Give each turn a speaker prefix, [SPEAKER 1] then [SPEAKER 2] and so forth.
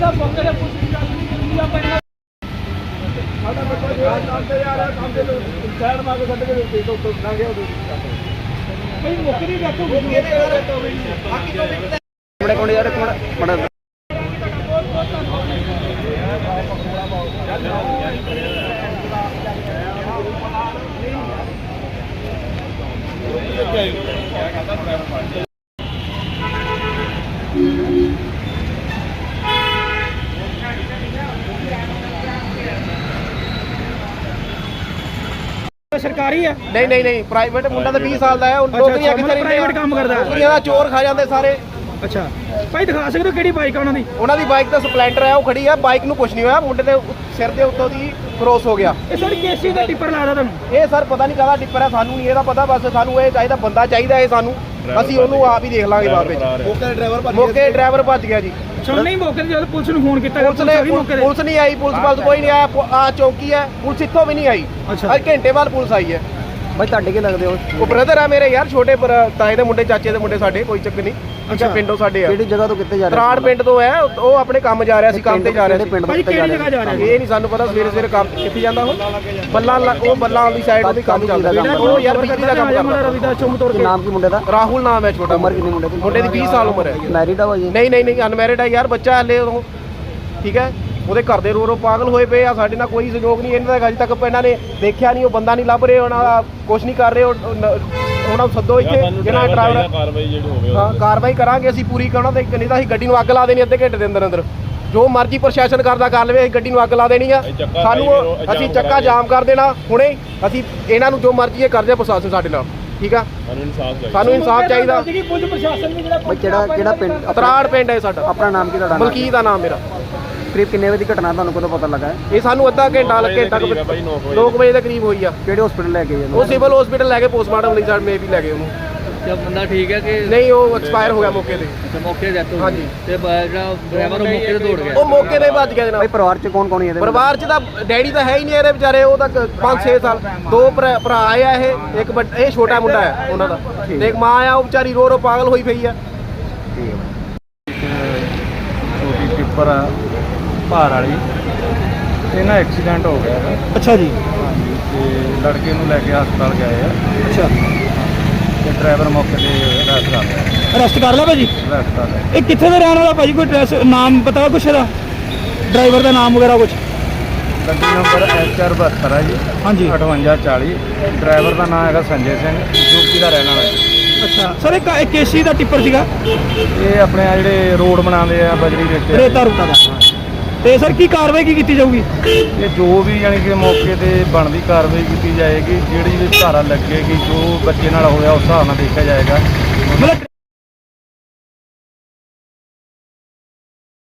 [SPEAKER 1] ਕਰੇ ਪੁੱਛ ਨਹੀਂ ਜਾਂਦੀ ਪੈਣਾ
[SPEAKER 2] ਸਾਡਾ ਬੱਚਾ ਜਿਹੜਾ ਕੰਮ ਤੇ ਜਾ ਰਿਹਾ ਕੰਮ ਤੇ ਸਾਈਡ ਮਾਰ ਕੇ ਛੱਡ ਕੇ ਦਿੱਤੀ ਤੋਂ ਤੋਂ ਲੰਘ ਗਿਆ ਉਹਦੇ
[SPEAKER 1] ਬਈ ਮੁੱਕ ਨਹੀਂ ਦੇਖੋ
[SPEAKER 3] ਆਪਣੇ ਕੋਲ ਯਾਰ ਇੱਕ ਮਿੰਟ ਮੜਾ
[SPEAKER 1] ਸਰਕਾਰੀ ਹੈ
[SPEAKER 3] ਨਹੀਂ ਨਹੀਂ ਨਹੀਂ ਪ੍ਰਾਈਵੇਟ ਮੁੰਡਾ ਤਾਂ 20 ਸਾਲ ਦਾ ਹੈ ਉਹ ਨੌਕਰੀਆਂ ਕਿੱਥੇ
[SPEAKER 1] private ਕੰਮ ਕਰਦਾ।
[SPEAKER 3] ਨੌਕਰੀਆਂ ਦਾ ਚੋਰ ਖਾ ਜਾਂਦੇ ਸਾਰੇ।
[SPEAKER 1] ਅੱਛਾ। ਭਾਈ ਦਿਖਾ ਸਕਦੇ ਹੋ ਕਿਹੜੀ ਬਾਈਕ ਆ ਉਹਨਾਂ ਦੀ?
[SPEAKER 3] ਉਹਨਾਂ ਦੀ ਬਾਈਕ ਤਾਂ ਸਪਲੈਂਡਰ ਹੈ ਉਹ ਖੜੀ ਹੈ ਬਾਈਕ ਨੂੰ ਕੁਝ ਨਹੀਂ ਹੋਇਆ ਮੁੰਡੇ ਉ- ਸਿਰ ਦੇ ਉੱਤੋਂ ਦੀ ਕ੍ਰੋਸ ਹੋ ਗਿਆ।
[SPEAKER 1] ਇਹ ਸਰ ਕੇਸੀ ਦਾ ਟਿੱਪਰ ਲਾਦਾ ਤੁਹਾਨੂੰ?
[SPEAKER 3] ਇਹ ਸਰ ਪਤਾ ਨਹੀਂ ਕਾਹਦਾ ਟਿੱਪਰ ਹੈ ਸਾਨੂੰ ਨਹੀਂ ਇਹਦਾ ਪਤਾ ਬਸ ਸਾਨੂੰ ਇਹ ਚਾਹੀਦਾ ਬੰਦਾ ਚਾਹੀਦਾ ਇਹ ਸਾਨੂੰ। ਅਸੀਂ ਉਹਨੂੰ ਆਪ ਹੀ ਦੇਖ ਲਾਂਗੇ ਬਾਅਦ ਵਿੱਚ
[SPEAKER 2] ਮੌਕੇ ਡਰਾਈਵਰ ਭੱਜ
[SPEAKER 3] ਮੌਕੇ ਡਰਾਈਵਰ ਭੱਜ ਗਿਆ ਜੀ।
[SPEAKER 1] ਸੁਣ ਨਹੀਂ ਮੌਕੇ ਤੇ ਜਦ ਪੁਲਿਸ ਨੂੰ ਫੋਨ ਕੀਤਾ
[SPEAKER 3] ਪੁਲਿਸ ਨੇ ਪੁਲਿਸ ਨਹੀਂ ਆਈ ਪੁਲਿਸ ਬਲ ਕੋਈ ਨਹੀਂ ਆਇਆ ਆ ਚੌਕੀ ਹੈ ਪੁਲਿਸ ਇੱਥੋਂ ਵੀ ਨਹੀਂ ਆਈ। ਅੱਜ ਘੰਟੇ ਬਾਅਦ ਪੁਲਿਸ ਆਈ ਹੈ।
[SPEAKER 4] ਬਾਈ ਤੁਹਾਡੇ ਕੀ ਲੱਗਦੇ ਹੋ?
[SPEAKER 3] ਉਹ ਬ੍ਰਦਰ ਆ ਮੇਰੇ ਯਾਰ ਛੋਟੇ ਭਰਾ- ਤਾਏ ਦੇ ਮੁੰਡੇ ਚਾਚੇ ਦੇ ਮੁੰਡੇ ਸਾਡੇ ਕੋਈ ਚੱਕਰ ਨਹੀਂ। ਅੱਛਾ। ਪਿੰਡੋਂ ਸਾਡੇ ਆ।
[SPEAKER 4] ਕਿਹੜੀ ਜਗ੍ਹਾ ਤੋਂ ਕਿੱਥੇ ਜਾ ਰਹੇ
[SPEAKER 3] ਤਰਾੜ ਪਿੰਡ ਤੋਂ ਹੈ ਉਹ ਆਪਣੇ ਕੰਮ ਜਾ ਰਿਹਾ ਸੀ ਕੰਮ ਤੇ ਜਾ ਰਿਹਾ ਸੀ।
[SPEAKER 4] ਪਿੰਡ ਤੋਂ ਕਿੱਥੇ
[SPEAKER 1] ਕਿਹੜੀ ਜਗ੍ਹਾ ਜਾ ਰਿਹਾ
[SPEAKER 3] ਇਹ ਨਹੀਂ ਸਾਨੂੰ ਪਤਾ ਸਵੇਰੇ ਸਵੇਰੇ ਕੰਮ ਕਿੱਥੇ ਜਾਂਦਾ ਉਹ। ਬੱਲਾਂ ਉਹ ਬੱਲਾਂ ਵਾਲੀ ਸਾਈਡ ਉਹਦੀ ਕੰਮ ਚੱਲਦਾ। ਉਹ ਯਾਰ ਬਿਜਲੀ ਦਾ ਕੰਮ ਕਰਦਾ।
[SPEAKER 1] ਰਵਿਦਾਸ ਚੌਂਕ ਤੋੜ
[SPEAKER 4] ਕੀ ਨਾਮ ਕੀ ਮੁੰਡੇ ਦਾ?
[SPEAKER 3] ਰਾਹੁਲ ਨਾਮ ਹੈ ਛੋਟਾ।
[SPEAKER 4] ਉਮਰ ਕਿੰਨੀ ਮੁੰਡੇ ਦੀ?
[SPEAKER 3] ਮੁੰਡੇ ਦੀ 20 ਸਾਲ ਉਮਰ ਹੈ।
[SPEAKER 4] ਮੈਰਿਡ ਆ ਭਾਈ
[SPEAKER 3] ਨਹੀਂ ਨਹੀਂ ਨਹੀਂ ਅਨਮੈਰਿਡ ਹੈ ਯਾਰ ਬੱਚਾ ਹਲੇ ਉਹ। ਠੀਕ ਹੈ? ਉਹਦੇ ਘਰ ਦੇ ਰੋ ਰੋ ਪਾਗਲ ਹੋਏ ਪਏ ਆ ਸਾਡੇ ਨਾਲ ਕੋਈ ਸਹਿਯੋਗ ਨਹੀਂ ਇਹਨਾਂ ਦਾ ਅਜੇ ਤੱਕ ਇਹਨਾਂ ਨੇ ਦੇਖਿਆ ਨਹੀਂ ਉਹ ਬੰਦਾ ਨਹੀਂ ਲੱਭ ਰਹੇ ਉਹਨਾਂ ਕੁਝ ਨਹੀਂ ਕਰ ਰਹੇ ਉਹਨਾਂ ਨੂੰ ਸੱਦੋ ਇੱਥੇ ਜਿਹਨਾਂ ਡਰਾਈਵਰ
[SPEAKER 5] ਕਾਰਵਾਈ ਜਿਹੜੀ ਹੋਵੇ
[SPEAKER 3] ਹਾਂ ਕਾਰਵਾਈ ਕਰਾਂਗੇ ਅਸੀਂ ਪੂਰੀ ਕਰਨਾ ਤੇ ਨਹੀਂ ਤਾਂ ਅਸੀਂ ਗੱਡੀ ਨੂੰ ਅੱਗ ਲਾ ਦੇਣੀ ਅੱਧੇ ਘੰਟੇ ਦੇ ਅੰਦਰ ਅੰਦਰ। ਜੋ ਮਰਜ਼ੀ ਪ੍ਰਸ਼ਾਸਨ ਕਰਦਾ ਕਰ ਲਵੇ ਅਸੀਂ ਗੱਡੀ ਨੂੰ ਅੱਗ ਲਾ ਦੇਣੀ ਆ। ਸਾਨੂੰ ਅਸੀਂ ਚੱਕਾ। ਜਾਮ ਕਰ ਦੇਣਾ ਹੁਣੇ ਅਸੀਂ ਇਹਨਾਂ ਨੂੰ ਜੋ ਮਰਜ਼ੀ ਇਹ ਕਰ ਜਾਏ ਪ੍ਰਸ਼ਾਸਨ ਸਾਡੇ ਨਾਲ। ਠੀਕ ਆ?
[SPEAKER 5] ਸਾਨੂੰ ਇਨਸਾਫ ਚਾਹੀਦਾ।
[SPEAKER 1] ਜਿਹੜਾ
[SPEAKER 4] ਕਿਹੜਾ ਕਿਹੜਾ ਪਿੰਡ
[SPEAKER 3] ਤਰਾੜ ਪਿੰਡ ਹੈ ਸਾਡਾ।
[SPEAKER 4] ਆਪਣਾ ਨਾਮ ਕੀ ਤੁਹਾਡਾ?
[SPEAKER 3] ਮਲਕੀ ਦਾ ਨਾਮ ਮੇਰਾ।
[SPEAKER 4] ਕਰੀਬ ਕਿੰਨੇ ਵਜੇ ਦੀ ਘਟਨਾ ਤੁਹਾਨੂੰ ਕਦੋਂ ਪਤਾ ਲੱਗਾ? ਹੈ
[SPEAKER 3] ਇਹ ਸਾਨੂੰ ਅੱਧਾ ਘੰਟਾ ਲੱਗ ਘੰਟਾ
[SPEAKER 5] ਕਰੀਬ ਹੈ ਬਾਈ, ਨੌ ਕੁ ਵਜੇ।
[SPEAKER 3] 9 ਵਜੇ ਦੇ ਕਰੀਬ ਹੋਈ ਆ।
[SPEAKER 4] ਕਿਹੜੇ ਹਸਪੀਟਲ ਲੈ ਕੇ ਗਏ
[SPEAKER 3] ਉਹ ਸਿਵਲ ਹਸਪੀਟਲ ਲੈ ਕੇ ਪੋਸਟਮਾਰਟਮ ਲਈ ਸਾਡ ਮੇ ਵੀ ਲੈ ਗਏ ਉਹਨੂੰ।
[SPEAKER 6] ਤੇ ਬੰਦਾ ਠੀਕ ਹੈ ਕਿ
[SPEAKER 3] ਨਹੀਂ ਉਹ ਐਕਸਪਾਇਰ ਹੋ ਗਿਆ ਮੌਕੇ ਤੇ।
[SPEAKER 6] ਤੇ ਮੌਕੇ ਤੇ ਹੋ
[SPEAKER 3] ਹਾਂਜੀ।
[SPEAKER 6] ਗਈ। ਤੇ ਬ- ਜਿਹੜਾ ਡਰਾਈਵਰ ਉਹ ਮੌਕੇ ਤੇ ਦੌੜ ਗਿਆ।
[SPEAKER 3] ਉਹ ਮੌਕੇ ਤੇ ਭੱਜ ਗਿਆ
[SPEAKER 4] ਬਾਈ
[SPEAKER 3] ਜਨਾਬ
[SPEAKER 4] ਪਰਿਵਾਰ ਚ ਕੌਣ ਕੌਣ ਹੈ ਇਹਦੇ ਵਿੱਚ?
[SPEAKER 3] ਪਰਿਵਾਰ ਚ ਤਾਂ ਡੈਡੀ ਤਾਂ ਹੈ ਹੀ ਨਹੀਂ ਇਹਦੇ ਵਿਚਾਰੇ ਉਹ ਤਾਂ 5-6 ਸਾਲ। ਦੋ ਭਰਾ ਭਰਾ ਆ ਇਹ ਇੱਕ ਵੱਡ- ਇਹ ਛੋਟਾ ਮੁੰਡਾ ਹੈ ਉਹਨਾਂ ਦਾ। ਤੇ ਇੱਕ ਮਾਂ ਆ ਉਹ ਵਿਚਾਰੀ ਰੋ ਰੋ ਪਾਗਲ ਹੋਈ ਪਈ ਆ।
[SPEAKER 4] ਠੀਕ ਹੈ।
[SPEAKER 2] ਛੋਟੀ ਟਿੱਪਰ ਆ। ਭਾਰ ਵਾਲੀ। ਇਹ ਨਾ ਐਕਸੀਡੈਂਟ ਹੋ ਗਿਆ ਹੈ
[SPEAKER 1] ਅੱਛਾ ਜੀ।
[SPEAKER 2] ਹਾਂਜੀ ਤੇ ਲੜਕੇ ਨੂੰ ਲੈ ਕੇ ਹਸਪਤਾਲ ਗਏ ਆ।
[SPEAKER 1] ਅੱਛਾ।
[SPEAKER 2] ਤੇ ਡਰਾਈਵਰ ਮੌਕੇ ਤੇ ਰੈਸਟ ਕਰ ਲਿਆ।
[SPEAKER 1] ਅਰੈਸਟ ਕਰ ਲਿਆ ਭਾਜੀ?
[SPEAKER 2] ਰੈਸਟ ਕਰ ਲਿਆ।
[SPEAKER 1] ਇਹ ਕਿੱਥੇ ਦਾ ਰਹਿਣ ਵਾਲਾ ਭਾਜੀ? ਕੋਈ ਐਡਰੈਸ ਨਾਮ ਪਤਾ ਕੁਛ ਇਹਦਾ? ਡਰਾਈਵਰ ਦਾ ਨਾਮ ਵਗੈਰਾ ਕੁਛ?
[SPEAKER 2] ਗੱਡੀ ਨੰਬਰ HR 72 ਹੈ ਜੀ।
[SPEAKER 1] ਹਾਂਜੀ।
[SPEAKER 2] 5840 ਡਰਾਈਵਰ ਦਾ ਨਾਮ ਹੈਗਾ ਸੰਜੇ ਸਿੰਘ ਯੂਪੀ ਦਾ ਰਹਿਣ ਵਾਲਾ।
[SPEAKER 1] ਅੱਛਾ। ਸਰ ਇਹ ਕ- ਇਹ ਕੇਸੀ ਦਾ ਟਿੱਪਰ ਸੀਗਾ।
[SPEAKER 2] ਇਹ ਆਪਣੇ ਆ ਜਿਹੜੇ ਰੋਡ ਬਣਾਉਂਦੇ ਆ ਬਜਰੀ ਰੇਤੇ
[SPEAKER 1] ਰੇਤਾ ਰੂਤਾ ਦਾ। ਤੇ ਸਰ ਕੀ ਕਾਰਵਾਈ ਕੀ ਕੀਤੀ ਜਾਊਗੀ?
[SPEAKER 2] ਇਹ ਜੋ ਵੀ ਯਾਨੀ ਕਿ ਮੌਕੇ ਤੇ ਬਣਦੀ ਕਾਰਵਾਈ ਕੀਤੀ ਜਾਏਗੀ ਜਿਹੜੀ ਵੀ ਧਾਰਾ ਲੱਗੇਗੀ ਜੋ ਬੱਚੇ ਨਾਲ ਹੋਇਆ ਉਸ ਹਿਸਾਬ ਨਾਲ ਦੇਖਿਆ ਜਾਏਗਾ।
[SPEAKER 1] ਮਤਲਬ